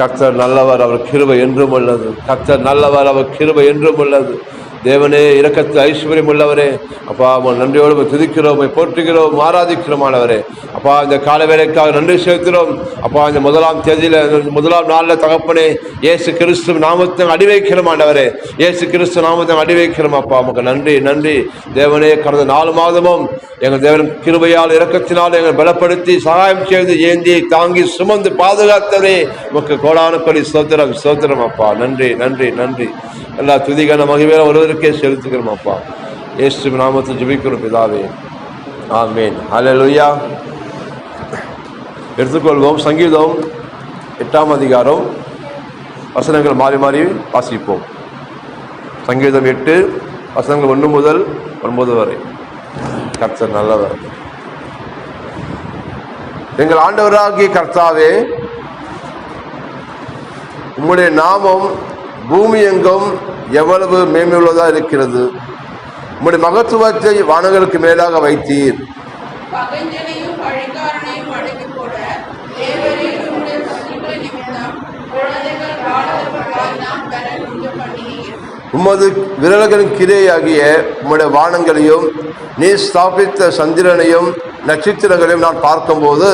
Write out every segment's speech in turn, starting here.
கர்த்தர் நல்லவர் அவர் கிருபை என்றும் உள்ளது. கர்த்தர் நல்லவர் அவர் கிருபை என்றும் உள்ளது. தேவனே இரக்கத்து ஐஸ்வர்யம் உள்ளவரே அப்பா உம்மை நன்றியோடு துதிக்கிறோம் உம்மை போற்றுகிறோம் ஆராதிக்கிறோமானவரே. அப்பா இந்த கால வேலைக்காக நன்றி செலுத்துகிறோம். அப்பா இந்த முதலாம் தேதியில் முதலாம் நாளில் தகப்பனே இயேசு கிறிஸ்து நாமத்தை அடி வைக்கிறோம் ஆண்டவரே. இயேசு கிறிஸ்து நாமத்தை அடி வைக்கிறோம் அப்பா உமக்கு நன்றி நன்றி. தேவனே கடந்த நாலு மாதமும் எங்கள் தேவன் கிருபையால் இரக்கத்தினால் எங்களை பலப்படுத்தி சகாயம் செய்து ஏந்தி தாங்கி சுமந்து பாதுகாத்தவரே. உமக்கு கோடான கொடி சோத்திரம் சோத்திரம் அப்பா. நன்றி நன்றி நன்றி. எல்லா துதிகான ஒருவர். ஒருவருக்கே செலுத்துகிறோம் அப்பா ஏசு நாமத்தை ஜபிக்கிறோம் பிதாவே. ஆமேன். ஹalleluya. எடுத்துக்கொள்வோம். சங்கீதம் எட்டாம் அதிகாரம் வசனங்கள் மாறி மாறி வாசிப்போம். சங்கீதம் எட்டு வசனங்கள் ஒன்று முதல் ஒன்பது வரை. கர்த்தர் நல்லவர். எங்கள் ஆண்டவராகிய கர்த்தாவே உம்முடைய நாமம் பூமி எங்கும் எவ்வளவு மேன்மையுள்ளதா இருக்கிறது? உம்முடைய மகத்துவத்தை வானங்களுக்கு மேலாக வைத்தீர். உமது விரல்களின் கிரையாகிய உம்முடைய வானங்களையும் நீ ஸ்தாபித்த சந்திரனையும் நட்சத்திரங்களையும் நான் பார்க்கும்போது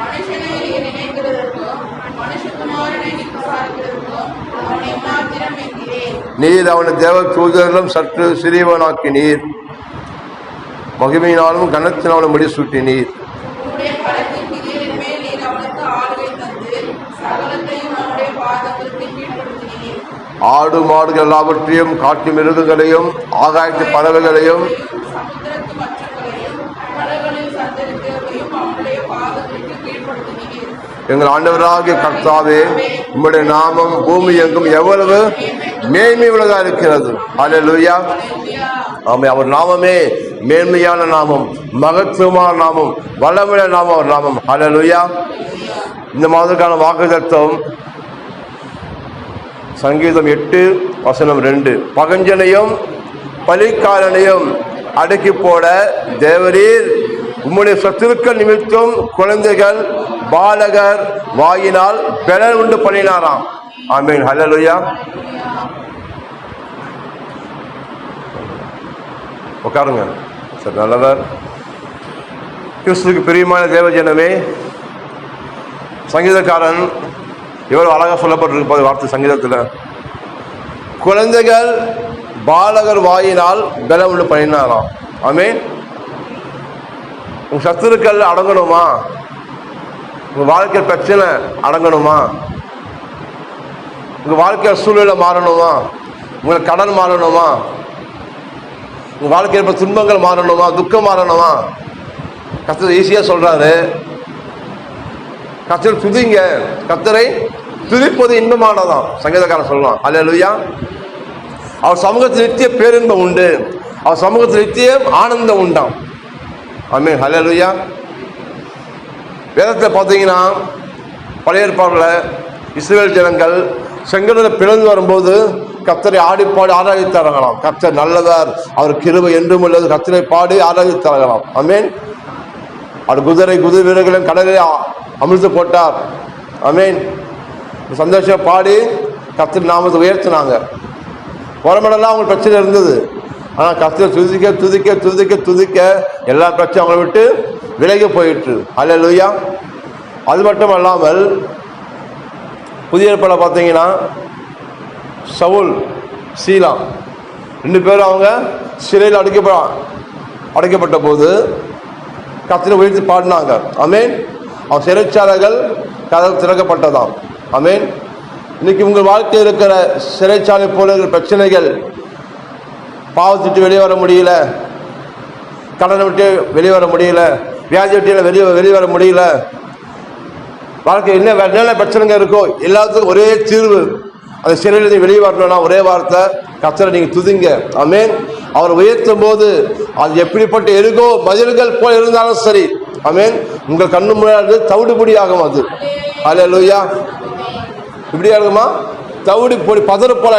மனுஷனை நினைக்கிறதற்கும் மனுஷகுமாரனை விசாரிக்கிறதற்கும் அவனை மாத்திரம் என்கிறேன் நீர் அவனை தேவ தூதரிலும் சற்று சிறியவனாக்கினீர். மகிமையினாலும் கனத்தினாலும் முடிசூட்டினீர் ஆடு மாடுகள் எல்லாவற்றையும் காட்டு மிருகங்களையும் ஆகாயத்து பறவைகளையும் எங்கள் ஆண்டவராகிய கர்த்தாவே உங்களுடைய நாமம் பூமி எங்கும் எவ்வளவு மேன்மை உள்ளதா இருக்கிறது. அல்லேலூயா ஆமை அவர் நாமமே மேன்மையான நாமம் மகத்துவமான நாமம் வல்லமுள்ள நாமம் அவர் நாமம். அலலுயா இந்த மாதத்துக்கான தத்துவம் சங்கீதம் எட்டு வசனம் ரெண்டு. பகஞ்சனையும் பலிக்காரனையும் அடுக்கி போட தேவரீர் உம்முடைய சத்துருக்கள் நிமித்தம் குழந்தைகள் பாலகர் வாயினால் பெலன் உண்டு பண்ணினாராம். ஆமீன். ஹலலுயா உட்காருங்க. சார் நல்லவர். கிறிஸ்துக்கு பிரியமான தேவஜனமே சங்கீதக்காரன் எவ்வளோ அழகாக சொல்லப்பட்டிருப்பார் வார்த்தை சங்கீதத்தில். குழந்தைகள் பாலகர் வாயினால் பலம் உண்டு பண்ணினாராம். ஆமீன். உங்க சத்துருக்கள் அடங்கணுமா? உங்க வாழ்க்கை பிரச்சனை அடங்கணுமா? உங்க வாழ்க்கை சூழ்நிலை மாறணுமா? உங்களை கடன் மாறணுமா? உங்க வாழ்க்கையில் இருப்ப துன்பங்கள் மாறணுமா? துக்கம் மாறணுமா? கத்தர் ஈஸியாக சொல்றாரு. கத்தர் துதிங்க. கத்தரை துதிப்பது இன்பமானதான் சங்கீதக்காரன் சொல்லலாம் அல்லேலூயா அவர் சமூகத்தில் நித்திய பேரின்பம் உண்டு. அவர் சமூகத்தில் நித்திய ஆனந்தம் உண்டாம். ஆமே ஹலலுயா வேதத்தில் பார்த்தீங்கன்னா பழைய ஏற்பாடில் இஸ்ரேல் ஜனங்கள் செங்கடலை பிறந்து வரும்போது கத்தரை ஆடி பாடி ஆராதித்தார்களாம். கத்தர் நல்லவர் அவர் கிருவை என்றும் உள்ளது. கத்தரை பாடி ஆராதித்தார்களாம். அமேன் அவர் குதிரை குதிரை வீரர்களும் கடலில் அமிழ்த்து போட்டார். அமேன் சந்தோஷம் பாடி கத்தர் நாமத்தை உயர்த்தினாங்க. புறமெல்லாம் அவங்களுக்கு பிரச்சனை இருந்தது. ஆனால் கத்தர் துதிக்க துதிக்க துதிக்க துதிக்க எல்லா பிரச்சனையும் அவங்களை விட்டு விலகி போயிட்டு அல்ல அது மட்டும் அல்லாமல் புதிய ஏற்பாடை பார்த்தீங்கன்னா சவுல் சீலா ரெண்டு பேரும் அவங்க சிறையில் அடைக்கப்பட அடைக்கப்பட்ட போது கத்திர உயர்த்தி பாடினாங்க. அமேன் அவன் சிறைச்சாலைகள் கதவு திறக்கப்பட்டதாம். அமேன் இன்னைக்கு உங்கள் வாழ்க்கையில் இருக்கிற சிறைச்சாலை போல இருக்கிற பிரச்சனைகள் பாவத்திட்டு வெளியே வர முடியல. கடனை விட்டு வெளியே வர முடியல. வியாதி வெட்டியில் வெளியே வெளியே வர முடியல. வாழ்க்கை என்ன என்னென்ன பிரச்சனைங்க இருக்கோ எல்லாத்துக்கும் ஒரே தீர்வு. அந்த சிறையில் நீங்கள் வெளியே வரணும்னா ஒரே வார்த்தை கத்தரை நீங்கள் துதிங்க. அமேன் அவர் உயர்த்தும் போது அது எப்படிப்பட்ட எருகோ மதில்கள் போல் இருந்தாலும் சரி. அமேன் உங்கள் கண்ணு முன்னாடி தவிடுபடி ஆகும் அது. அல்ல இப்படியா இருக்குமா? தவிடு பொடி பதறு போல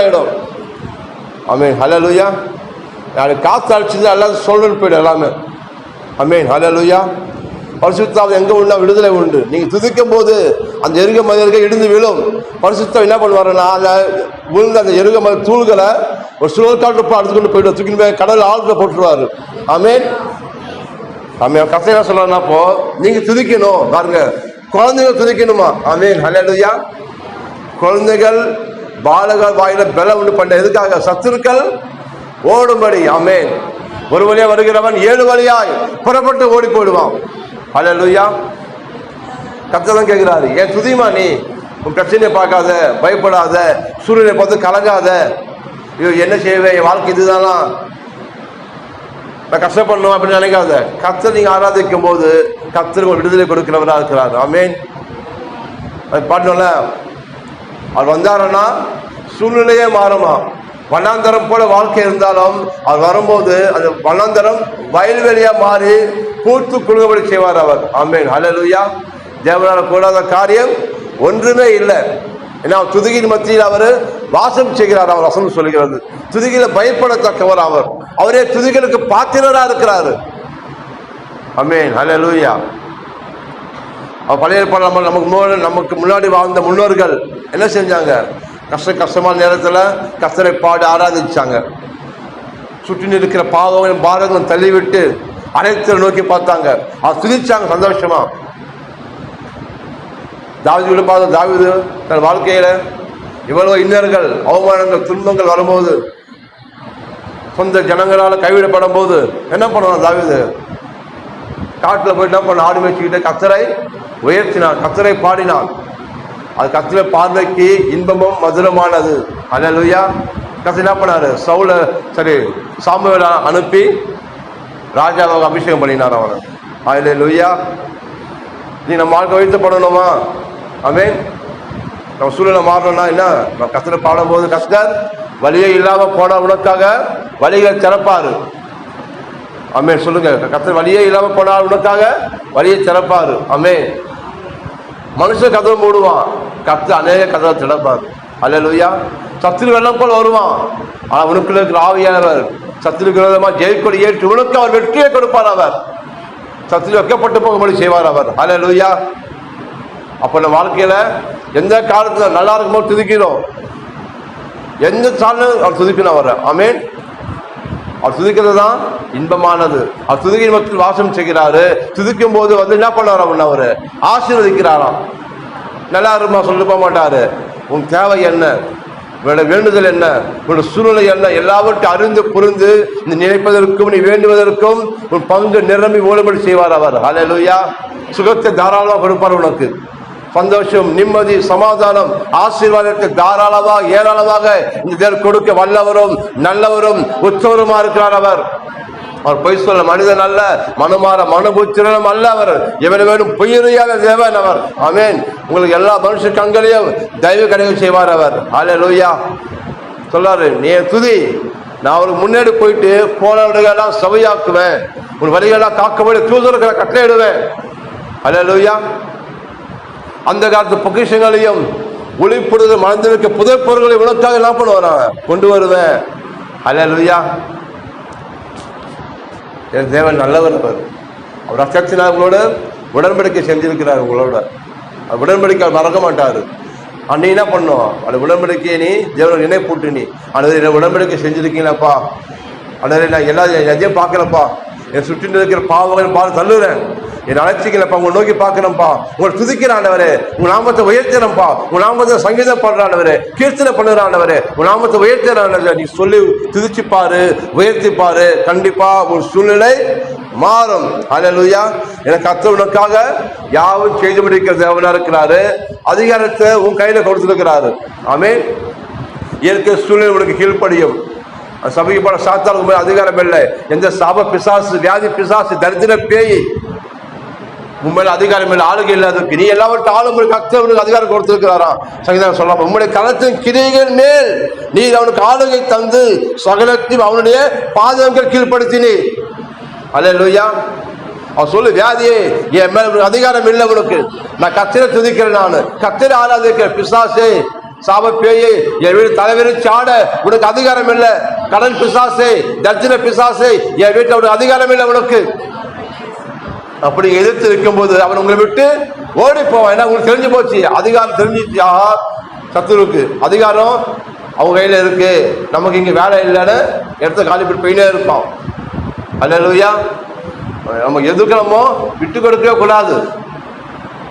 அமேன் ஹலோ லூயா யாரு காற்று அடிச்சது எல்லாம் சொல்லணும் போயிடும் எல்லாமே. அமேன் ஹலலுயா பரிசுத்தாவை எங்க உண்டா? விடுதலை உண்டு. நீங்க துதிக்கும் போது அந்த எருக மதில்கள் இடிந்து விழும். பரிசுத்தம் என்ன பண்ணுவாருன்னா அந்த விழுந்த அந்த எருக மத தூள்களை ஒரு சுழல் காட்டு அடுத்து கொண்டு போயிட்டு தூக்கின்னு போய் கடல் ஆழத்தில் போட்டுருவாரு. அமேன் அமே கதை என்ன சொல்றாருன்னா அப்போ நீங்க துதிக்கணும். பாருங்க. குழந்தைங்க துதிக்கணுமா? ஆமேன். ஹalleluya. குழந்தைகள் பாலகர் வாயில பலம் உண்டு பண்ண. எதுக்காக? சத்துருக்கள் ஓடும்படி அமேன் ஒரு வழியா வருகிறவன் ஏழு வழியாய் புறப்பட்டு ஓடி போயிடுவான் ஹalleluya. கத்ததான் கேட்கிறாரு ஏன் துதிமா நீ? உன் பிரச்சனையை பார்க்காத பயப்படாத சூரியனை பார்த்து கலங்காத. ஐயோ என்ன செய்வேன் என் வாழ்க்கை இதுதானா? நான் கஷ்டப்படணும் அப்படின்னு நினைக்காத. கத்தர் நீங்க ஆராதிக்கும் போது கத்தர் ஒரு விடுதலை கொடுக்கிறவராக இருக்கிறார். ஆமேன். அது பாடணும்ல அவர் வந்தாருன்னா சூழ்நிலையே மாறுமா வண்ணாந்தரம் போல வாழ்க்கை இருந்தாலும் அவர் வரும்போது அந்த வண்ணாந்தரம் வயல்வெளியா மாறி பூத்து குழுங்கபடி செய்வார் அவர். ஆமேன். ஹalleluya. தேவனால் கூடாத காரியம் ஒன்றுமே இல்லை. ஏன்னா அவர் துதுகின் மத்தியில் அவர் வாசம் செய்கிறார் அவர் வசனம் சொல்கிறது. துதுகில பயப்படத்தக்கவர் அவர். அவரே துதுகளுக்கு பாத்திரராக இருக்கிறாரு. அமேன் ஹalleluya. அவர் பழைய படம் நமக்கு முன்னாடி நமக்கு முன்னாடி வாழ்ந்த முன்னோர்கள் என்ன செஞ்சாங்க? கஷ்ட கஷ்டமான நேரத்தில் கஷ்டரை பாடி ஆராதிச்சாங்க. சுற்றி இருக்கிற பாவங்களும் பாரங்களும் தள்ளிவிட்டு அனைத்து நோக்கி பார்த்தாங்க. அவர் துதிச்சாங்க சந்தோஷமா. தாவிது விழுப்பாத பார்த்த தாவிது தன் வாழ்க்கையில் இவ்வளவு இன்னர்கள் அவமானங்கள் துன்பங்கள் வரும்போது சொந்த ஜனங்களால் கைவிடப்படும் போது என்ன பண்ணுவான் தாவிது? காட்டில் போய் என்ன பண்ண ஆடு மேய்ச்சிக்கிட்டு கத்தரை உயர்த்தினான் கத்தரை பாடினான். அது கத்துல பார்வைக்கு இன்பமும் மதுரமானது. அல்லேலூயா கத்து என்ன பண்ணாரு? சவுல சரி சாமுவேல அனுப்பி ராஜாவை அபிஷேகம் பண்ணினார் அவனை அதில் லுய்யா நீ நம்ம வாழ்க்கை வைத்து பண்ணணுமா அவன் நம்ம சூழ்நிலை மாறணும்னா என்ன? நம்ம கத்தரை பாடும்போது கஷ்டர் வழியே இல்லாமல் போன உனக்காக வழிகளை திறப்பாரு. அமே சொல்லுங்க. கத்தர் வழியே இல்லாமல் போனால் உனக்காக வழியை திறப்பாரு. அமே மனுஷன் கதவை மூடுவான். கத்து அநேக கதவை திறப்பார். அல்லேலூயா. சத்துரு வெள்ளம் போல் வருவான் ஆனால் உனக்குள்ள இருக்கிற ஆவியானவர் சத்துருக்கு விரோதமாக ஜெயக்கொடி ஏற்று உனக்கு அவர் வெற்றியை கொடுப்பார் அவர். சத்துரு வைக்கப்பட்டு போகும்படி செய்வார் அவர். அல்லேலூயா. அப்போ நம்ம வாழ்க்கையில் எந்த காலத்தில் நல்லா இருக்கும்போது துதிக்கிறோம் எந்த சாலும் அவர் துதிக்கணும் அவர். ஆமேன். அவர் துதிக்கிறது தான் இன்பமானது. அவர் துதிக்கின் மக்கள் வாசம் செய்கிறாரு. துதிக்கும் போது வந்து என்ன பண்ணுவார் அப்படின்னு அவர்? ஆசீர்வதிக்கிறாராம். நல்லா இருமா சொல்லி போக மாட்டாரு. உன் தேவை என்ன? உன்னோட வேண்டுதல் என்ன? உன்னோட சூழ்நிலை என்ன? எல்லாவற்றையும் அறிந்து புரிந்து நீ நினைப்பதற்கும் நீ வேண்டுவதற்கும் உன் பங்கு நிரம்பி ஓடுபடி செய்வார் அவர். ஹalleluya சுகத்தை தாராளமாக கொடுப்பார் உனக்கு. சந்தோஷம் நிம்மதி சமாதானம் ஆசீர்வாதத்தை தாராளமாக ஏராளமாக இந்த கொடுக்க வல்லவரும் நல்லவரும் உத்தவருமா இருக்கிறார் அவர். அவர் பொய் சொல்ல மனிதன் அல்ல மனுமாற மனுபுத்திரனும் அல்ல அவர். எவன் வேணும் பொய்யறியாத தேவன் அவர். அமேன் உங்களுக்கு எல்லா மனுஷ கண்களையும் தயவு கிடைக்க செய்வார் அவர். ஆலே லூயா சொல்லாரு நீ துதி. நான் அவருக்கு முன்னாடி போயிட்டு போனவர்களெல்லாம் இடங்கள்லாம் சபையாக்குவேன். உன் வழிகளெல்லாம் காக்கபடி தூதர்களை கட்டளையிடுவேன். அலே லூயா அந்த காலத்து பொக்கிஷங்களையும் ஒளிப்படுதல் மனதிற்கு புதை பொருட்களை உனக்காக என்ன பண்ணுவான் கொண்டு வருவேன். அல்ல லுய்யா என் தேவன் நல்லவர் அவர் அவர் ரத்தத்தினால் உங்களோட உடன்படிக்கை செஞ்சிருக்கிறார் உங்களோட. அவர் உடன்படிக்கை மறக்க மாட்டார். அன்னை என்ன பண்ணோம் அந்த உடன்படிக்கையை நீ தேவன் நினைப்பூட்டு நீ. அந்த உடன்படிக்கை செஞ்சுருக்கீங்களாப்பா? அண்ணே நான் எல்லா எதையும் பார்க்கலப்பா. என் சுற்றி இருக்கிற பாவங்கள் பால் தள்ளுறேன். என் அழைச்சிக்கலப்பா உங்களை நோக்கி பார்க்கணும்ப்பா உங்களை துதிக்கிறாண்டவரே உங்க நாமத்தை உயர்த்தினப்பா உங்க நாமத்தை சங்கீதம் பண்றாண்டவரே கீர்த்தனை பண்ணுறாண்டவரே உங்க நாமத்தை உயர்த்துறாண்டவரே நீ சொல்லி துதிச்சு பாரு உயர்த்தி பாரு. கண்டிப்பா ஒரு சூழ்நிலை மாறும். அல்லேலூயா எனக்கு அத்தவனுக்காக யாவும் செய்து முடிக்கிற தேவனா இருக்கிறாரு. அதிகாரத்தை உன் கையில கொடுத்துருக்கிறாரு. ஆமே இயற்கை சூழ்நிலை உனக்கு கீழ்ப்படியும். சபைக்கு போல சாத்தாளுக்கு மேல அதிகாரம் இல்லை. எந்த சாப பிசாசு வியாதி பிசாசு தரித்திர பேய் உண்மையில அதிகாரம் இல்லை ஆளுகை இல்லாததுக்கு நீ எல்லாவற்றையும் ஆளும் கத்தவனுக்கு அதிகாரம் கொடுத்திருக்கிறாராம் சங்கீதம் சொல்லலாம் உங்களுடைய கலத்தின் கிரியைகள் மேல் நீ அவனுக்கு ஆளுகை தந்து சகலத்தையும் அவனுடைய பாதங்கள் கீழ்ப்படுத்தினி. அல்ல லூயா அவன் சொல்லு வியாதியே என் மேல அதிகாரம் இல்லை உனக்கு. நான் கத்திர துதிக்கிறேன் நான். கத்திர ஆராதிக்கிறேன். பிசாசே சாப பேயே என் வீடு தலைவரை சாட உனக்கு அதிகாரம் இல்லை. கடன் பிசாசே தர்ஜன பிசாசே என் வீட்டில் உனக்கு அதிகாரம் இல்லை உனக்கு. அப்படி எதிர்த்து இருக்கும்போது அவன் உங்களை விட்டு ஓடி போவான். ஏன்னா உங்களுக்கு தெரிஞ்சு போச்சு. அதிகாரம் தெரிஞ்சிச்சு. ஆஹா சத்துருக்கு. அதிகாரம் அவங்க கையில் இருக்கு. நமக்கு இங்கே வேலை இல்லைன்னு இடத்த காலி போய் போயினே இருப்பான். அல்லையா நம்ம எதுக்கிறோமோ விட்டு கொடுக்கவே கூடாது.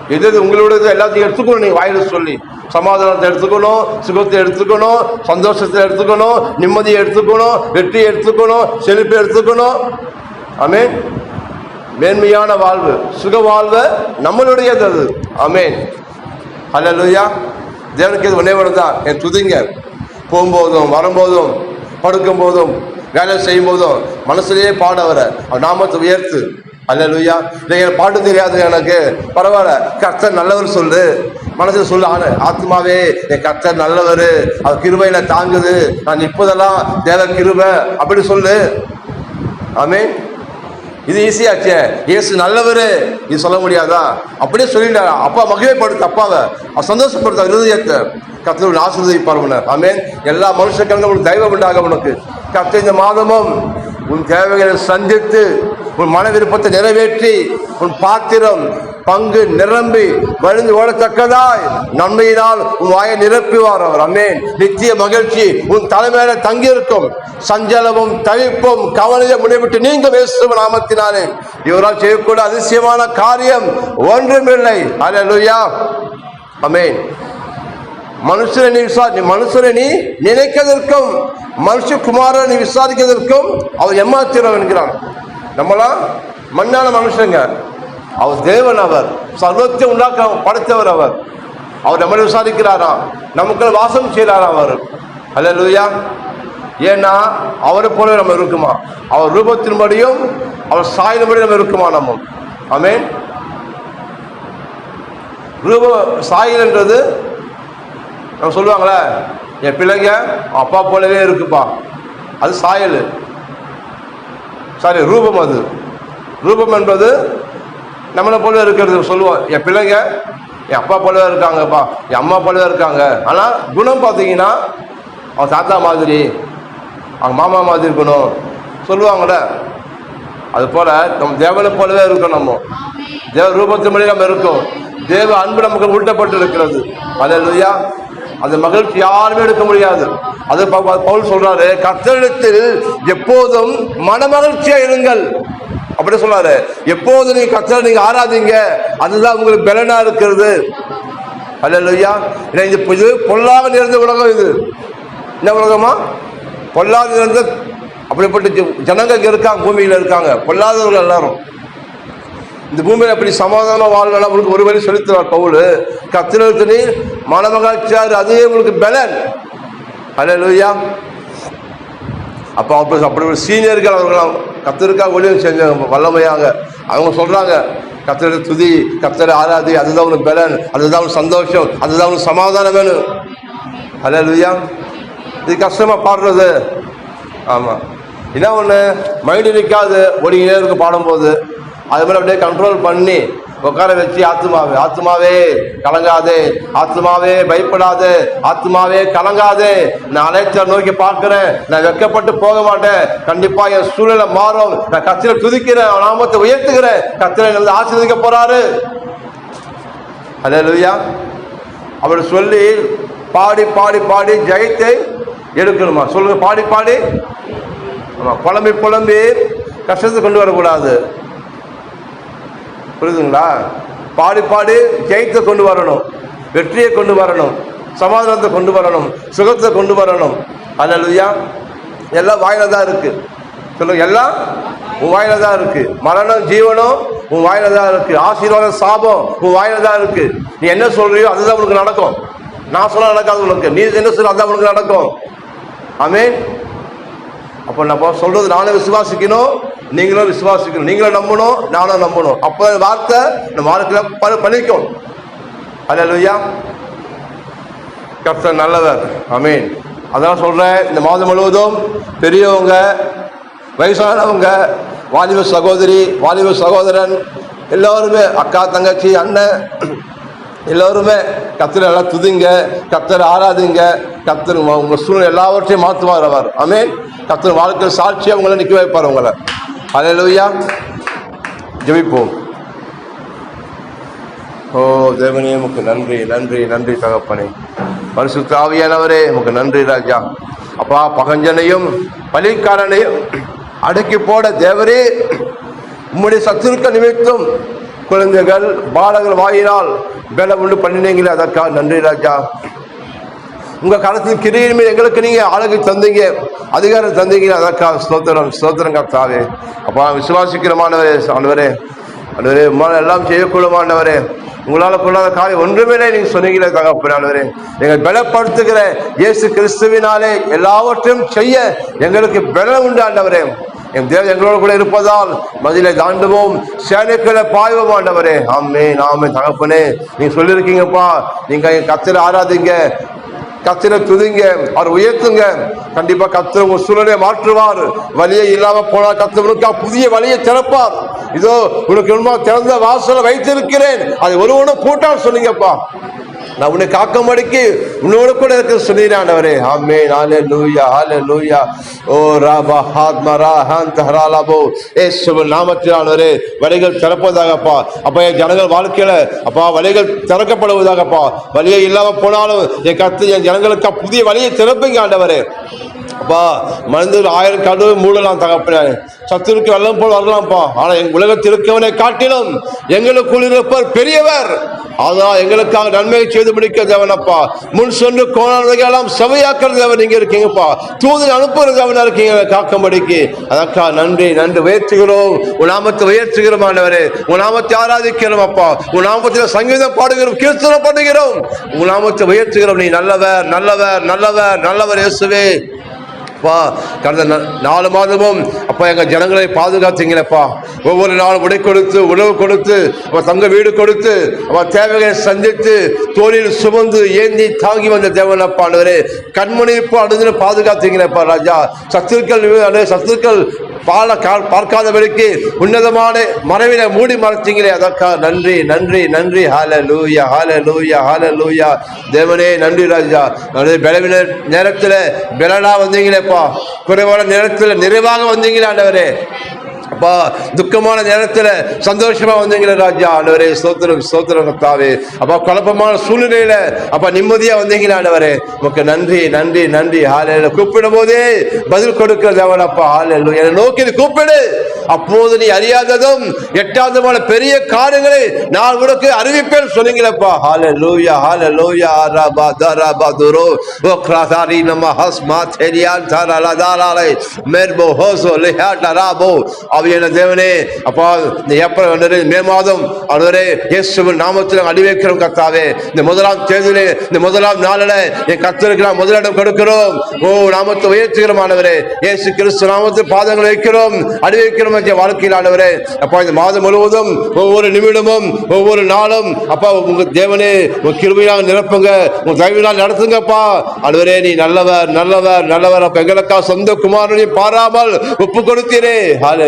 எது எது உங்களோடது எல்லாத்தையும் எடுத்துக்கணும் நீ வாயில் சொல்லி. சமாதானத்தை எடுத்துக்கணும் சுகத்தை எடுத்துக்கணும் சந்தோஷத்தை எடுத்துக்கணும் நிம்மதியை எடுத்துக்கணும் வெற்றியை எடுத்துக்கணும் செழிப்பை எடுத்துக்கணும். அமேன் மேன்மையான வாழ்வு சுக வாழ்வு நம்மளுடையது அது. ஆமென். அல்லேலூயா தேவனுக்கு இது ஒன்னே ஒன்று தான் என் துதிங்க போகும்போதும் வரும்போதும் படுக்கும் போதும் வேலை செய்யும் போதும் மனசுலேயே பாட வர நாமத்தை உயர்த்து. அல்லலுயா. இல்லை எனக்கு பாட்டு தெரியாது எனக்கு. பரவாயில்ல. கர்த்தர் நல்லவர் சொல்லு. மனசில் சொல்லு ஆன ஆத்மாவே என் கர்த்தர் நல்லவர். அவர் கிருபையில தாங்குது. நான் இப்போதெல்லாம் தேவ கிருபை. அப்படி சொல்லு. ஆமே இது ஈஸியாச்சே இயேசு நல்லவர். இது சொல்ல முடியாதா? அப்படியே சொல்லிட்டாரு? அப்பா மகிழ்ப்படுத்த அப்பாவை. சந்தோஷப்படுத்த இருதயத்தை. கத்தர் ஆசிர்வதிப்பார் உன்னர் ஆமே எல்லா மனுஷக்கங்களும் உனக்கு தெய்வம் உண்டாக உனக்கு. கத்த இந்த மாதமும் உன் தேவைகளை சந்தித்து உன் மன விருப்பத்தை நிறைவேற்றி உன் பாத்திரம் பங்கு நிரம்பி வழிந்து ஓடத்தக்கதாய் நன்மையினால் உன் வாயை நிரப்புவார் அவர். அமேன் நித்திய மகிழ்ச்சி உன் தலைமையில தங்கியிருக்கும். சஞ்சலமும் தவிப்பும் கவலையை முடிவிட்டு நீங்க பேசும் நாமத்தினாலே. இவரால் செய்யக்கூடிய அதிசயமான காரியம் ஒன்றுமில்லை அல்லேலூயா அமேன் மனுஷனை நீ விசாரி மனுஷனை நீ நினைக்கிறதற்கும் மனுஷகுமாரனை நீ விசாரிக்கிறதற்கும் அவர் ஏமாத்திரம் என்கிறான். நம்மளாம் மண்ணான மனுஷங்க. அவர் தேவன் அவர். சர்வத்தை உண்டாக்க படைத்தவர் அவர். அவர் நம்மளை விசாரிக்கிறாராம் நமக்கு வாசம் செய்கிறாராம் அவர்? அல்லேலூயா ஏன்னா அவரை போல நம்ம இருக்குமா? அவர் ரூபத்தின்படியும் அவர் சாயினபடி நம்ம இருக்குமா நம்ம? ஆமென் ரூப சாயல்ன்றது நம்ம சொல்லுவாங்களே என் பிள்ளைங்க அப்பா போலவே இருக்குப்பா. அது சாயல். சாரி ரூபம் அது. ரூபம் என்பது நம்மளை போல இருக்கிறது. சொல்லுவோம் என் பிள்ளைங்க என் அப்பா போலவே இருக்காங்கப்பா என் அம்மா போலவே இருக்காங்க. ஆனால் குணம் பார்த்தீங்கன்னா அவன் தாத்தா மாதிரி அவங்க மாமா மாதிரி இருக்கணும். சொல்லுவாங்கள்ல அது போல் நம்ம தேவனை போலவே இருக்கணும் நம்ம. தேவ ரூபத்து மொழி நம்ம இருக்கோம். தேவ அன்பு நமக்கு ஊட்டப்பட்டு இருக்கிறது அல்லேலூயா அந்த மகிழ்ச்சி யாருமே எடுக்க முடியாது. அது பவுல் சொல்றாரு கத்தரிடத்தில் எப்போதும் மனமகிழ்ச்சியா இருங்கள். அப்படி சொல்றாரு எப்போதும் நீங்க கத்தரை நீங்க ஆராதிங்க அதுதான் உங்களுக்கு பலனா இருக்கிறது. அல்லேலூயா. ஏன்னா இது இது பொல்லாத நிறைந்த உலகம் இது. என்ன உலகமா? பொல்லாத நிறைந்த அப்படிப்பட்ட ஜனங்க இருக்காங்க பூமியில் இருக்காங்க. பொல்லாதவர்கள் எல்லாரும். இந்த பூமியில் அப்படி சமாதான வாழ்நாள் உங்களுக்கு ஒரு வழி சொல்லித்தரார் பவுல். கத்திரத்து நீர் மனமகாச்சார் அதுவே உங்களுக்கு பலன். அல்லேலூயா அப்போ அப்படி அப்படி ஒரு சீனியர்கள் அவர்களாம் கத்தருக்காக ஒளியும் செஞ்சாங்க வல்லமையாக அவங்க சொல்கிறாங்க கத்தரை துதி கத்தரை ஆராதி அதுதான் உனக்கு பலன் அதுதான் உனக்கு சந்தோஷம் அதுதான் உனக்கு சமாதானம் வேணும். அல்லேலூயா இது கஷ்டமாக பாடுறது. ஆமாம் என்ன ஒன்று மைண்டு நிற்காது ஓடிக்கிட்டே இருக்கு பாடும்போது. அது மாதிரி அப்படியே கண்ட்ரோல் பண்ணி உட்கார வச்சு ஆத்மாவே ஆத்மாவே கலங்காதே ஆத்மாவே பயப்படாதே ஆத்மாவே கலங்காதே. நான் அலைச்சல் நோக்கி பார்க்கிறேன். நான் வெக்கப்பட்டு போக மாட்டேன். கண்டிப்பா என் சூழ்நிலை மாறும். நான் கத்திர துதிக்கிறேன். நாமத்தை உயர்த்துகிறேன். கத்திர வந்து ஆசீர்வதிக்க போறாரு. அல்லேலூயா அப்படி சொல்லி பாடி பாடி பாடி ஜெயத்தை எடுக்கணுமா? சொல்லுங்க பாடி பாடி. ஆமா புலம்பி புலம்பி கஷ்டத்தை கொண்டு வரக்கூடாது. புரியுதுங்களா? பாடி பாடி ஜெயத்தை கொண்டு வரணும். வெற்றியை கொண்டு வரணும். சமாதானத்தை கொண்டு வரணும். சுகத்தை கொண்டு வரணும். அல்லேலூயா எல்லாம் வாயில தான் இருக்கு. சொல்லுங்க எல்லாம் உன் வாயில தான் இருக்கு. மரணம் ஜீவனம் உன் வாயில தான் இருக்கு. ஆசீர்வாதம் சாபம் உன் வாயில தான் இருக்கு. நீ என்ன சொல்றியோ அதுதான் உனக்கு நடக்கும். நான் சொன்னால் நடக்காது உனக்கு. நீ என்ன சொல்ற அதுதான் உனக்கு நடக்கும். ஆமென் அப்போ நம்ம சொல்றது நானும் விசுவாசிக்கணும் நீங்களும் விசுவாசிக்கணும். நீங்களும் நம்பணும் நானும் நம்பணும். அப்போ வார்த்தை நம்ம வாழ்க்கையில் ப பண்ணிக்கும் அல்லையா கர்த்தர் நல்லவர். அமீன் அதான் சொல்றேன் இந்த மாதம் முழுவதும் பெரியவங்க வயசானவங்க வாலிப சகோதரி வாலிப சகோதரன் எல்லோருமே அக்கா தங்கச்சி அண்ணன் எல்லோருமே கத்தரை எல்லாம் துதிங்க கத்தரை ஆராதிங்க கத்தர் உங்கள் சூழ்நிலை எல்லாவற்றையும் மாற்றுவார் அவர். ஆமென். கத்தர் வாழ்க்கை சாட்சியாக உங்களை நிற்க வைப்பார் உங்களை. அலையலுயா ஜெபிப்போம். ஓ தேவனே உமக்கு நன்றி நன்றி நன்றி தகப்பனே. பரிசுத்த ஆவியானவரே உமக்கு நன்றி ராஜா. அப்பா பகஞ்சனையும் பலிக்காரனையும் அடக்கி போட தேவரே உம்முடைய சத்துருக்க நிமித்தம் குழந்தைகள் பாலகர் வாயினால் வேலை உண்டு பண்ணினீங்களே அதற்காக நன்றி ராஜா. உங்க காலத்தில் கிரியின் எங்களுக்கு நீங்க அழகு தந்தீங்க அதிகாரம் தந்தீங்க அதற்காக ஸ்தோத்திரம் ஸ்தோத்திரம் கர்த்தாவே. அப்பா விசுவாசிக்கிறமானவரே ஆண்டவரே ஆண்டவரே உம்மால் எல்லாம் செய்யக்கூடமானவரே உங்களால் கொள்ளாத காரியம் ஒன்றுமே நீங்கள் நீங்க சொன்னீங்களே தகப்பனானவரே நீங்கள் பலப்படுத்துகிற இயேசு கிறிஸ்துவினாலே எல்லாவற்றையும் செய்ய எங்களுக்கு பலம் உண்டு ஆண்டவரே. என் தேவன் எங்களோடு கூட இருப்பதால் மதிலை தாண்டுவோம். சேனைக்களை பாய்வோம் ஆண்டவரே. ஆமே நாமே தகப்பனே நீங்க சொல்லியிருக்கீங்கப்பா. நீங்க கத்திர ஆராதிங்க கத்திர துதிங்க அவர் உயர்த்துங்க. கண்டிப்பா கத்திர உங்க சூழலை மாற்றுவார். வழியே இல்லாம போனா கத்தவனுக்கு புதிய வழியை திறப்பார். இதோ உனக்கு திறந்த வாசலை வைத்திருக்கிறேன். அதை ஒருவனும் கூட்டால் சொன்னீங்கப்பா. நான் உன்னை காக்கும்படிக்கு உன்னோடு கூட இருக்க சொன்னீராண்டவரே ஆமே நாலே லூயா ஹாலே லூயா ஓ ராபா ஹாத்மரா ஹாந்த் ஹராலாபோ ஏசுவ நாமத்திலானவரே வழிகள் திறப்பதாகப்பா. அப்பா என் ஜனங்கள் வாழ்க்கையில அப்பா வழிகள் திறக்கப்படுவதாகப்பா. வழியை இல்லாமல் போனாலும் என் கத்து என் ஜனங்களுக்கு புதிய வழியை திறப்புங்க ஆண்டவரே. அப்பா மனித ஆயிரம் கடவுள் மூடலாம் தகப்பனே. சத்துருக்கு வெள்ளம் போல் வரலாம்ப்பா. ஆனா எங்க உலகத்திற்கவனை காட்டிலும் எங்களுக்குள் இருப்பவர் பெரியவர். அதான் எங்களுக்காக நன்மையை செய்து முடிக்க தேவனப்பா முன் சொன்னு கோணானதையெல்லாம் சபையாக்குறது தேவன் நீங்க இருக்கீங்கப்பா. தூதர் அனுப்புறது தேவனா இருக்கீங்க காக்கும்படிக்கு. அதற்கா நன்றி நன்றி. உயர்த்துகிறோம். உன் நாமத்தை உயர்த்துகிறோம் ஆண்டவரே. உன் நாமத்தை ஆராதிக்கிறோம் அப்பா. உன் நாமத்தில் சங்கீதம் பாடுகிறோம் கீர்த்தனம் பண்ணுகிறோம். உன் நாமத்தை உயர்த்துகிறோம். நீ நல்லவர் நல்லவர் நல்லவர் நல்லவர் இயேசுவே. அப்பா. கடந்த நாலு மாதமும் அப்பா எங்கள் ஜனங்களை பாதுகாத்தீங்களப்பா. ஒவ்வொரு நாளும் உடை கொடுத்து உணவு கொடுத்து அவன் தங்க வீடு கொடுத்து அவன் தேவைகளை சந்தித்து தோளில் சுமந்து ஏந்தி தாங்கி வந்த தேவனப்பாண்டவரே கண்மணிப்பு அடைஞ்சு பாதுகாத்தீங்களப்பா ராஜா. சத்துருக்கள் சத்துருக்கள் பால கா- பார்க்காதபடிக்கு உன்னதமான மறைவில மூடி மறைச்சிங்களே. அதற்காக நன்றி நன்றி நன்றி. ஹால லூயா ஹால லூயா ஹால லூயா தேவனே நன்றி ராஜா. நன்றி பலவின நேரத்தில் பலனா வந்தீங்களேப்பா. குறைவான நேரத்தில் நிறைவாக வந்தீங்களே ஆண்டவரே. அப்பா துக்கமான நேரத்துல சந்தோஷமா வந்தீங்களே ராஜா. ஆண்டவரே சோத்திரம் சோத்திரம் கத்தாவே அப்பா குழப்பமான சூழ்நிலையில அப்பா நிம்மதியா வந்தீங்களே ஆண்டவரே. உமக்கு நன்றி நன்றி நன்றி. ஆலையில கூப்பிடும் போதே பதில் கொடுக்கிற தேவனப்பா ஆலையில் என்னை நோக்கி கூப்பிடு. அப்போது நீ அறியாததும் எட்டாவதுமான பெரிய காரியங்களை நான் உனக்கு அறிவிப்பேன் சொன்னீங்களப்பா ஹால லூயா ஹால லூயா ரபா தரபா துரோ ஓ கிராதாரி நம ஹஸ்மா தெரியான் தரல தாராலை மேர்போ ஹோசோ லிஹா டராபோ அவையான தேவனே. அப்பா இந்த ஏப்ரல் மே மாதம் அவரே இயேசுவின் நாமத்தில் அடிவைக்கிறோம் கர்த்தாவே. இந்த முதலாம் தேதியிலே இந்த முதலாம் நாளில் என் கர்த்தருக்கு நாம் முதலிடம் கொடுக்கிறோம். ஓ நாமத்தை உயர்த்துகிறோம் ஆண்டவரே. இயேசு கிறிஸ்து நாமத்தில் பாதங்கள் வைக்கிறோம் அடி என்ற வாழ்க்கையில் ஆண்டவரே. அப்பா இந்த மாதம் முழுவதும் ஒவ்வொரு நிமிடமும் ஒவ்வொரு நாளும் அப்பா உங்க தேவனே உங்க கிருமையாக நிரப்புங்க உங்க தயவினால் நடத்துங்கப்பா அனுவரே நீ நல்லவர் நல்லவர் நல்லவர். அப்ப எங்களுக்கா சொந்த குமாரனையும் பாராமல் ஒப்பு கொடுத்தீரே ஹாலே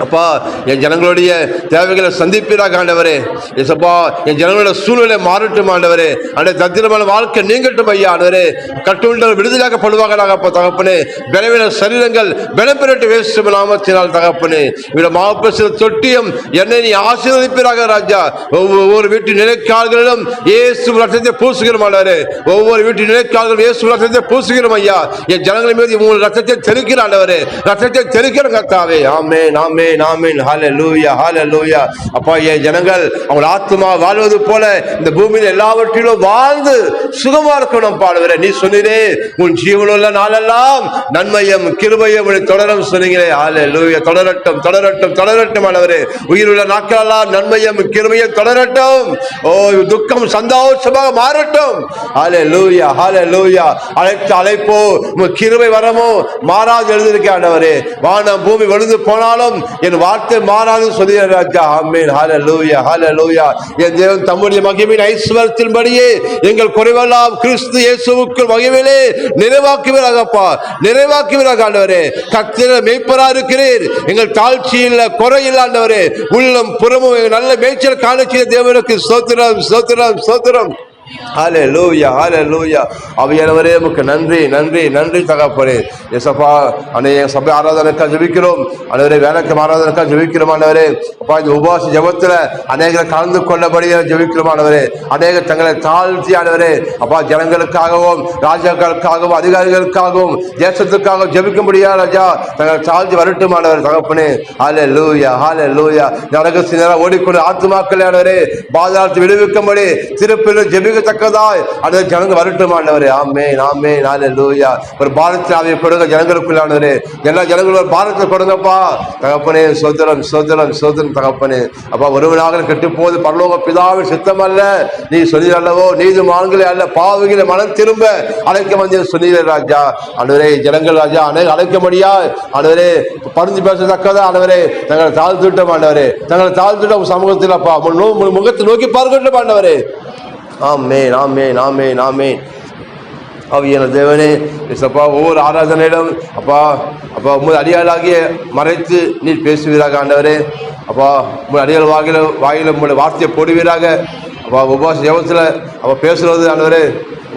அப்பா என் ஜனங்களுடைய தேவைகளை சந்திப்பீராக ஆண்டவரே. எசப்பா என் ஜனங்களோட சூழ்நிலை மாறட்டும் ஆண்டவரே. அந்த தத்திரமான வாழ்க்கை நீங்கட்டும் ஐயா ஆண்டவரே. கட்டுண்டல் விடுதலாக்கப்படுவாங்க அப்பா தகப்பனே. பலவீன சரீரங்கள் பலம் வேஸ்டும் நாமத்தினால் தகப்பனே. இவட மாவட்ட தொட்டியும் என்னை நீ ஆசீர்வதிப்பீராக ராஜா. ஒவ்வொரு வீட்டு நிலைக்கால்களிலும் ஏசு ரத்தத்தை பூசுகிறோம் ஆண்டவரே. ஒவ்வொரு வீட்டு நிலைக்கால்களும் ஏசு ரத்தத்தை பூசுகிறோம் ஐயா. என் ஜனங்களின் மீது உங்கள் ரத்தத்தை தெளிக்கிற ஆண்டவரே. ரத்தத்தை ஆமே நாமே ஆமென் ஹால லூயா ஹால லூயா அப்பா என் ஜனங்கள் அவங்க ஆத்துமா வாழ்வது போல இந்த பூமியில் எல்லாவற்றிலும் வாழ்ந்து சுகமா இருக்கணும் பாடுவரே நீ சொன்னீரே உன் ஜீவனுள்ள நாளெல்லாம் நன்மையும் கிருபையும் தொடரும் சொன்னீங்களே. லூயா தொடரட்டும் தொடரட்டும் தொடரட்டும் ஆனவரே உயிருள்ள நாட்களெல்லாம் நன்மையும் கிருமையும் தொடரட்டும். ஓ துக்கம் சந்தோஷமாக மாறட்டும். ஹால லூயா ஹால லூயா அழைத்து அழைப்போ கிருபை வரமோ மாறாது எழுதியிருக்க ஆண்டவரே. வானம் பூமி விழுந்து போனாலும் என் வார்த்தை மாறாது சொல்லி ராஜா. ஆமேன். ஹால லூயா ஹால லூயா என் தேவன் தம்முடைய ஐஸ்வரத்தின் ஐஸ்வரத்தின்படியே எங்கள் குறைவெல்லாம் கிறிஸ்து இயேசுவுக்கு மகிமையிலே நிறைவாக்குவீராகப்பா நிறைவாக்குவீராக ஆண்டவரே கத்திர மெய்ப்பரா இருக்கிறீர். எங்கள் தாழ்ச்சியில் குறை ஆண்டவரே உள்ளம் புறமும் நல்ல மேய்ச்சல் காணச்சிய தேவனுக்கு சோத்திரம் சோத்திரம் சோத்திரம் ஹாலே லூயா ஹாலே லூயா அவையானவரே நமக்கு நன்றி நன்றி நன்றி தகப்பனே. எசப்பா அன்னைய சபை ஆராதனைக்கா ஜபிக்கிறோம் அனைவரே வேலைக்கு ஆராதனைக்காக ஜபிக்கிறோம் ஆண்டவரே அப்பா இந்த உபவாச ஜெபத்துல அநேகரை கலந்து கொண்டபடியாக ஜபிக்கிறோம் ஆண்டவரே அநேக தங்களை தாழ்த்தி ஆண்டவரே அப்பா ஜனங்களுக்காகவும் ராஜாக்களுக்காகவும் அதிகாரிகளுக்காகவும் தேசத்துக்காகவும் ஜபிக்கும்படியா ராஜா தங்களை தாழ்த்தி வரட்டும் ஆண்டவர் தகப்பனே ஹாலே லூயா ஹாலே லூயா நடக்க சின்ன ஓடிக்கொண்டு ஆத்துமாக்கள் ஆண்டவரே பாதாளத்தை விடுவிக்கும்படி திருப்பிலும் ஜெபிக்கத்தக்கதாய் அடுத்த ஜனங்க வரட்டும் ஆண்டவரே ஆமே ஆமே நாலே லூயா ஒரு பாரத் ஆவியை கொடுங்க ஜனங்களுக்குள்ள ஆண்டவரே எல்லா ஜனங்களும் பாரத்தை கொடுங்கப்பா. தகப்பனே சோதரம் சோதரம் சோதரம் தகப்பனே. அப்பா ஒருவனாக கெட்டு போது பரலோக பிதாவின் சித்தம் அல்ல நீ சொன்னீர் அல்லவோ நீது மான்களே அல்ல பாவிகளை மனம் திரும்ப. அழைக்க வந்து சொன்னீர் ராஜா. அனுவரே ஜனங்கள் ராஜா அனை அழைக்க முடியா அனுவரே பருந்து பேசத்தக்கதா அனுவரே தங்களை தாழ்த்துட்டோம் ஆண்டவரே தங்களை தாழ்த்துட்டோம் சமூகத்தில் அப்பா நோ- முகத்தை நோக்கி பார்க்கட்டும் ஆண்டவரே ஆமென் நாமே நாமே ஆமென். அவியன தேவனே அப்பா ஒவ்வொரு ஆராதனையிடம் அப்பா அப்பா உங்கள் அடியாளாகிய மறைத்து நீர் பேசுவீராக ஆண்டவரே. அப்பா உங்கள் அடியாள் வாயில வாயில உங்களுடைய வார்த்தையை போடுவீராக. அப்பா உபாச ஜெபத்தில் அவள் பேசுகிறது ஆண்டவர்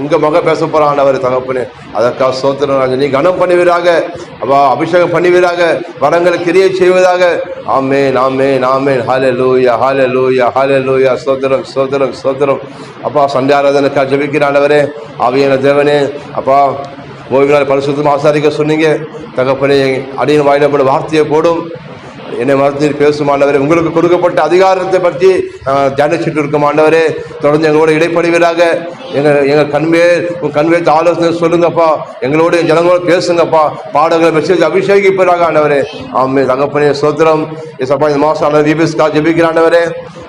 உங்க மக பேச போகிறான் ஆண்டவர் தகப்பனே. அதற்காக சோத்திரம் ராஜா. நீ கனம் பண்ணுவீராக அப்பா அபிஷேகம் பண்ணுவீராக வரங்களை கிரியை செய்வதாக. ஆமே நாமே நாமே ஹாலே லூயா ஹாலே லூயா ஹாலே லூயா சோத்திரம் சோத்திரம் சோத்திரம் அப்பா சண்டை ஆராதனைக்கா ஜெபிக்கிற ஆண்டவரே ஆவியான தேவனே. அப்பா ஓய்வு நாள் பரிசுத்தம் ஆசாரிக்க சொன்னீங்க. தகப்பனே அடியின் வாயிலப்பட வார்த்தையை போடும். என்னை மறுத்து பேசும் ஆண்டவரே உங்களுக்கு கொடுக்கப்பட்ட அதிகாரத்தை பற்றி தியானிச்சுட்டு இருக்கும் ஆண்டவரே. தொடர்ந்து எங்களோட இடைப்படுவீராக. எங்கள் எங்கள் கண்மே உங்கள் கண்வே ஆலோசனை சொல்லுங்கப்பா. எங்களோட என் ஜனங்களோட பேசுங்கப்பா. பாடங்களை மெசேஜ் அபிஷேகிப்பதாக ஆண்டவரே. ஆமே தங்கப்பனே சோத்திரம் சப்பா இந்த மாதம் ஆண்டவர் தீபிஸ்கா ஜெபிக்கிற ஆண்டவரே.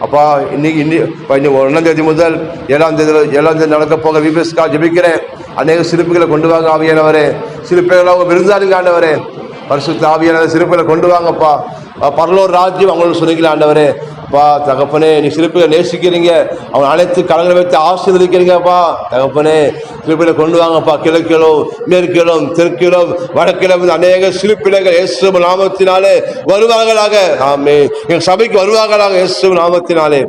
அப்பா இன்னைக்கு இன்னி இப்ப ஒன்றாம் தேதி முதல் ஏழாம் தேதி ஏழாம் தேதி நடக்க போக விபிஎஸ்கா ஜெபிக்கிறேன். அநேக சிரிப்புகளை கொண்டு வாங்க ஆவியானவரே. அவங்க விருந்தாளிங்க ஆண்டவரே. பரிசு தாவியான சிறப்பில் கொண்டு வாங்கப்பா. பரலோர் ராஜ்யம் அவங்களுக்கு சொன்னீங்களா ஆண்டவரே. அப்பா தகப்பனே நீ சிறப்புகளை நேசிக்கிறீங்க. அவன் அனைத்து கலங்களை வைத்து ஆசீர்வதிக்கிறீங்கப்பா. தகப்பனே சிறப்புகளை கொண்டு வாங்கப்பா. கிழக்கிலும் மேற்கிலும் தெற்கிலும் வடக்கிலும் அநேக சிறுப்பிள்ளைகள் இயேசு நாமத்தினாலே வருவார்களாக. ஆமே. எங்கள் சபைக்கு வருவார்களாக இயேசு நாமத்தினாலே.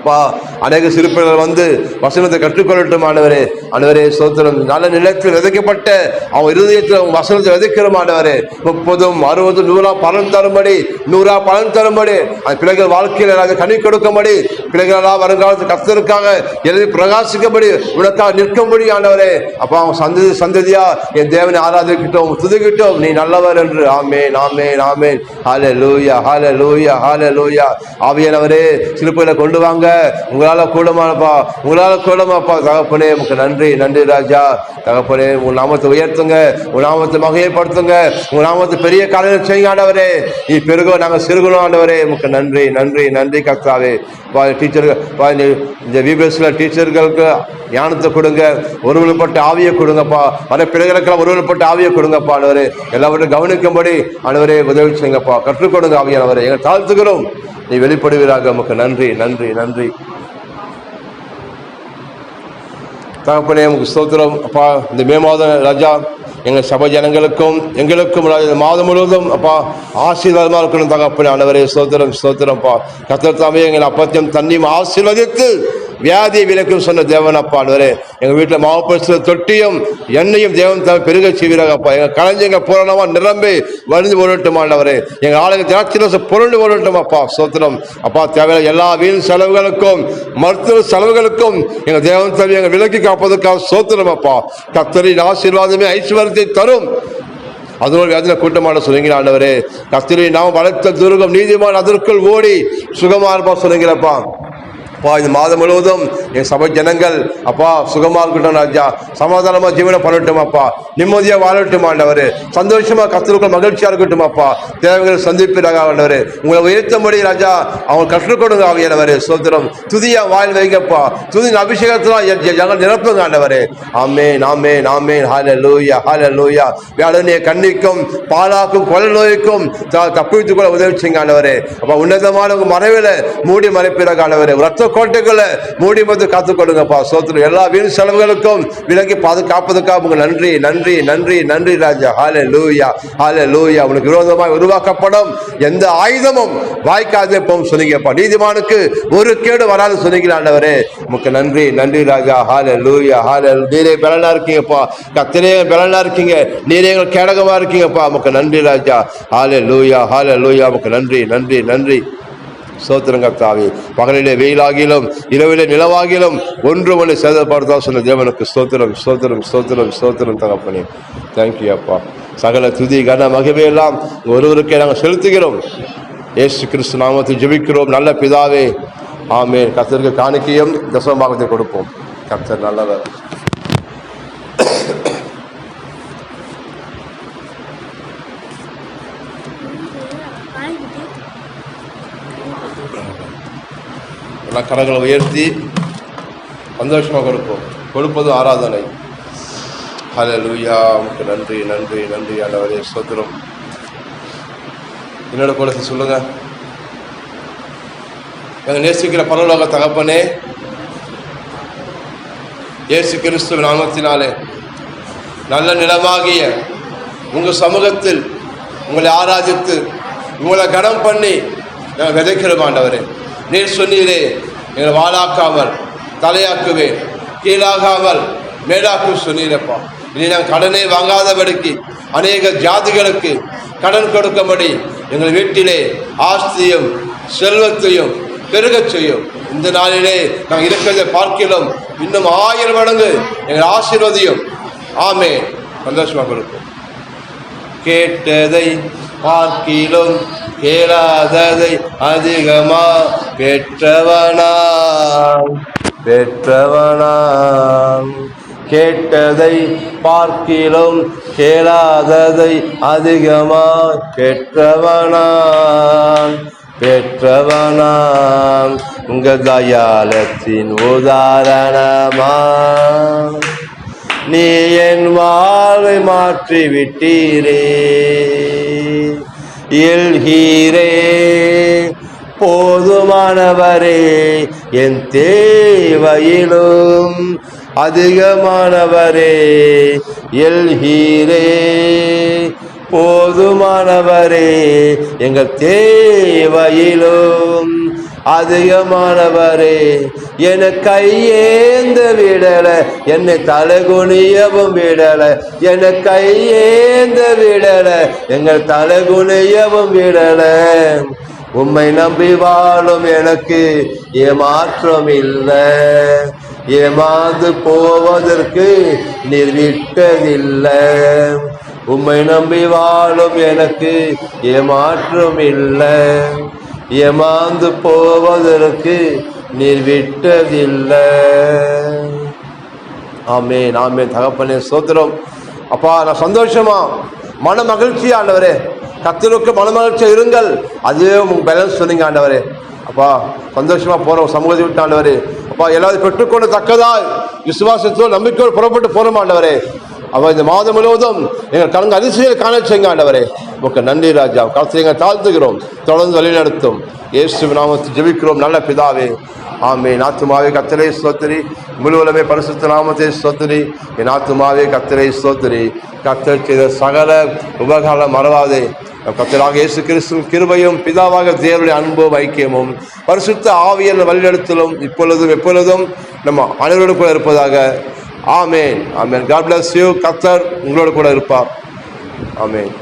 அப்பா அநேக சிறுப்பினர் வந்து வசனத்தை கற்றுக்கொள்ளட்டும் ஆண்டவரே. ஆண்டவரே சோத்திரம் நல்ல நிலத்தில் விதைக்கப்பட்ட அவன் இருதயத்தில் அவன் வசனத்தை விதைக்கிறோம் ஆண்டவரே. முப்பதும் அறுபதும் நூறா பலன் தரும்படி நூறா பலன் தரும்படி. அந்த பிள்ளைகள் வாழ்க்கையில் அதை கனி கொடுக்கும்படி பிள்ளைகளெல்லாம் வருங்காலத்து கர்த்தருக்காக எழுதி பிரகாசிக்கும்படி உனக்காக நிற்கும்படி ஆண்டவரே. அப்பா அவன் சந்ததி சந்ததியா என் தேவனை ஆராதிக்கிட்டோம் துதுகிட்டோம் நீ நல்லவர் என்று. ஆமேன் ஆமேன் ஆமேன். ஹாலே லூயா ஹாலே லூயா ஹாலே லூயா ஆவியானவரே சிறுப்பையில கொண்டு வாங்க. உங்களால கூடமாப்பா உங்களால கூடமாப்பா தகப்பனே உமக்கு நன்றி நன்றி ராஜா. தகப்பனே உன் நாமத்தை உயர்த்துங்க. உன் நாமத்தை மகையப்படுத்துங்க உன் நாமத்தை பெரிய காலையில் செய்யுங்க ஆண்டவரே. நீ பெருகோ நாங்கள் சிறுகணும் ஆண்டவரே. உமக்கு நன்றி நன்றி நன்றி கர்த்தாவே பா டீச்சர்கள் இந்த விபிஎஸ்ல டீச்சர்களுக்கு ஞானத்தை கொடுங்க. ஒருவனப்பட்ட ஆவியை கொடுங்கப்பா. வர பிள்ளைகளுக்கெல்லாம் ஒருவனப்பட்ட ஆவியை கொடுங்கப்பா ஆண்டவரே. எல்லாவற்றையும் கவனிக்கும்படி ஆண்டவரே உதவி செய்யுங்கப்பா. கற்றுக் கொடுங்க எங்கள் தாழ்த்துகிறோம். நீ வெளிப்படுவீராக. நமக்கு நன்றி நன்றி நன்றி. தகப்பனே உமக்கு ஸ்தோத்திரம். அப்பா இந்த மே மாதம் ராஜா எங்கள் சபை ஜனங்களுக்கும் எங்களுக்கும் மாதம் முழுவதும் அப்பா ஆசீர்வாதமாக இருக்கணும் தகப்பனே. ஆண்டவரே சோத்திரம் சோத்திரம்ப்பா கத்தர் தாமே எங்கள் அப்பத்தியம் தண்ணியும் ஆசீர்வதித்து வியாதியை விலக்கும் சொன்ன தேவன் எங்கள் வீட்டில் மாவட்ட தொட்டியும் எண்ணெயும் தேவன் தவிர பெருக செய்வீராகப்பா எங்கள் கலைஞங்க பூரணமாக நிரம்பி வழிந்து ஓடட்டுமாண்டவரே எங்கள் ஆளுங்க திராட்சை புரண்டு ஓடட்டும் அப்பா. சோத்திரம். அப்பா தேவையான எல்லா வீண் செலவுகளுக்கும் மருத்துவ செலவுகளுக்கும் எங்கள் தேவன் தவி எங்கள் விலக்கி காப்பதற்காக சோத்திரம் அப்பா. கத்தரின் ஆசீர்வாதமே ஐஸ்வர்யத்தை தரும். அதோடு வேதனை கூட்டமான சொல்லுங்க ஆண்டவரே. கத்திரி நாம் வளர்த்த துருகம் நீதிமான் அதற்குள் ஓடி சுகமாக இருப்பா சொல்லுங்கிறப்பா அப்பா இந்த மாதம் முழுவதும் என் சபை ஜனங்கள் அப்பா சுகமா இருக்கட்டும் ராஜா. சமாதானமா ஜீவனம் பண்ணட்டும் அப்பா. நிம்மதியா வாழட்டும் ஆண்டவர். சந்தோஷமா கத்திற்குள் மகிழ்ச்சியா இருக்கட்டும் அப்பா. தேவைகளை சந்திப்பிறாக ஆண்டவர். உங்களை உயர்த்தபடி ராஜா அவங்க கற்றுக் கொடுங்க ஆவியானவரே. சோத்திரம். துதியா வாயில் வைங்கப்பா. துதி அபிஷேகத்திலாம் ஜனங்கள் நிரப்புங்க ஆண்டவர். ஆமே நாமே நாமே ஹால லூயா ஹால லூயா வேடனைய கண்ணிக்கும் பாலாக்கும் கொலை நோய்க்கும் தப்பித்துக் கொள்ள உதவி செய்யுங்க ஆண்டவர். அப்ப உன்னதமான உங்க மறைவில மூடி மறைப்பிறாக ஆண்டவர். ரத்த கோட்டைக்குள்ள மூடி வந்து காத்துக்கொள்ளுங்கப்பா சோத்திரம். எல்லா வீண் செலவுகளுக்கும் விலங்கி பாதுகாப்பதற்காக உங்க நன்றி நன்றி நன்றி நன்றி ராஜா. ஹாலே லூயா ஹாலே லூயா உனக்கு விரோதமாய் உருவாக்கப்படும் எந்த ஆயுதமும் வாய்க்காதே போகும் சொன்னீங்கப்பா. நீதிமானுக்கு ஒரு கேடு வராது சொன்னீங்களா ஆண்டவரே. உமக்கு நன்றி நன்றி ராஜா. ஹாலே லூயா ஹாலே நீரே பலனா இருக்கீங்கப்பா. கத்திரே பலனா இருக்கீங்க. நீரே கேடகமா இருக்கீங்கப்பா. உமக்கு நன்றி ராஜா. ஹாலே லூயா ஹாலே லூயா உமக்கு நன்றி நன்றி நன்றி. சோத்திரம் கர்த்தாவே பகலிலே வெயிலாகிலும் இரவிலே நிலவாகிலும் ஒன்று ஒன்று சேதப்படுத்தா சொன்ன தேவனுக்கு ஸ்தோத்திரம் ஸ்தோத்திரம் ஸ்தோத்திரம் ஸ்தோத்திரம் தகப்பனே. தேங்க்யூ அப்பா. சகல துதி கன மகிமையெல்லாம் ஒருவருக்கே நாங்கள் செலுத்துகிறோம். ஏசு கிறிஸ்து நாமத்தில் ஜெபிக்கிறோம். நல்ல பிதாவே. ஆமே கர்த்தருக்கு காணிக்கையும் தசமபாகத்தை கொடுப்போம். கர்த்தர் நல்லவர். கரங்களை உயர்த்தி சந்தோஷமாக கொடுப்போம் கொடுப்பது ஆராதனை ஹலோ லூயா உங்களுக்கு நன்றி நன்றி நன்றி ஆண்டவரே சோத்திரம் என்னோட கூட சொல்லுங்க எங்கள் நேசிக்கிற பரலோக தகப்பனே இயேசு கிறிஸ்துவ நாமத்தினாலே நல்ல நிலமாகிய உங்கள் சமூகத்தில் உங்களை ஆராதித்து உங்களை கனம் பண்ணி நாங்கள் விதைக்கிறோம் ஆண்டவரே நீர் சொன்னீரே எங்களை வாழாக்காமல் தலையாக்குவேன். கீழாகாமல் மேலாக்கும் சொன்னீரப்பா இனி நான் கடனை வாங்காதபடிக்கு அநேக ஜாதிகளுக்கு கடன் கொடுக்கும்படி எங்கள் வீட்டிலே ஆஸ்தியும் செல்வத்தையும் பெருகச் செய்யும். இந்த நாளிலே நாங்கள் இருக்கிறதை பார்க்கிறோம் இன்னும் ஆயிரம் மடங்கு எங்கள் ஆசீர்வதியும். ஆமே சந்தோஷமாக இருக்கும் கேட்டதை பார்க்கிலும் கேளாததை அதிகமா பெற்றவனாம் பெற்றவனாம் கேட்டதை பார்க்கிலும் கேளாததை அதிகமா பெற்றவனான் பெற்றவனாம் உங்க தயாலத்தின் உதாரணமா நீ என் வாழ்வை மாற்றி விட்டீரே எல்கீரே போதுமானவரே என் தேவையிலும் அதிகமானவரே. எல்கீரே போதுமானவரே எங்கள் தேவையிலும் அதிகமானவரே என கையேந்த விடல என்னை தலைகுனியவும் விடல என கையேந்த விடல எங்கள் தலைகுனியவும் விடல. உம்மை நம்பி வாழும் எனக்கு ஏமாற்றம் இல்லை ஏமாந்து போவதற்கு நீர் விட்டதில்லை. உம்மை நம்பி வாழும் எனக்கு ஏமாற்றம் இல்லை ஏமாந்து போவதற்கு நீர் விட்டதில்லை. ஆமே நாமே தகப்பனே சோத்திரம் அப்பா நான் சந்தோஷமா மன மகிழ்ச்சியா ஆண்டவரே. கத்தருக்கு மன மகிழ்ச்சியா இருங்கள். அதுவே உங்க பேலன்ஸ் சொன்னீங்க ஆண்டவரே. அப்பா சந்தோஷமா போறோம் சமூகத்தை விட்டு ஆண்டவரே. அப்பா எல்லாரும் பெற்றுக்கொண்டு தக்கதாய் விசுவாசத்தோடு நம்பிக்கையோடு புறப்பட்டு போறோம் ஆண்டவரே. அவர் இந்த மாதம் முழுவதும் எங்கள் கலங்க அதிசயம் காண செய்யுங்க ஆண்டவரே உங்க நன்றி ராஜா. கருத்தை எங்கள் தாழ்த்துகிறோம். தொடர்ந்து வழிநடத்தும். இயேசு நாமத்தை ஜெபிக்கிறோம். நல்ல பிதாவே. ஆமே நாத்துமாவே கத்தரை ஸ்தோத்திரி. முழுவலமே பரிசுத்த நாமத்தை ஸ்தோத்திரி. என் ஆத்துமாவே கத்தரை ஸ்தோத்திரி. கத்தர் செய்த சகல உபகாரம் மறவாதே. நம் கத்தராக இயேசு கிறிஸ்து கிருபையும் பிதாவாக தேவனுடைய அன்பும் ஐக்கியமும் பரிசுத்த ஆவியல் வழிநடத்தலும் இப்பொழுதும் எப்பொழுதும் நம்ம அனைவரோடு கூட இருப்பதாக amen. Amen. God bless you கத்தர் உங்களோட கூட இருப்பார். ஆமேன்.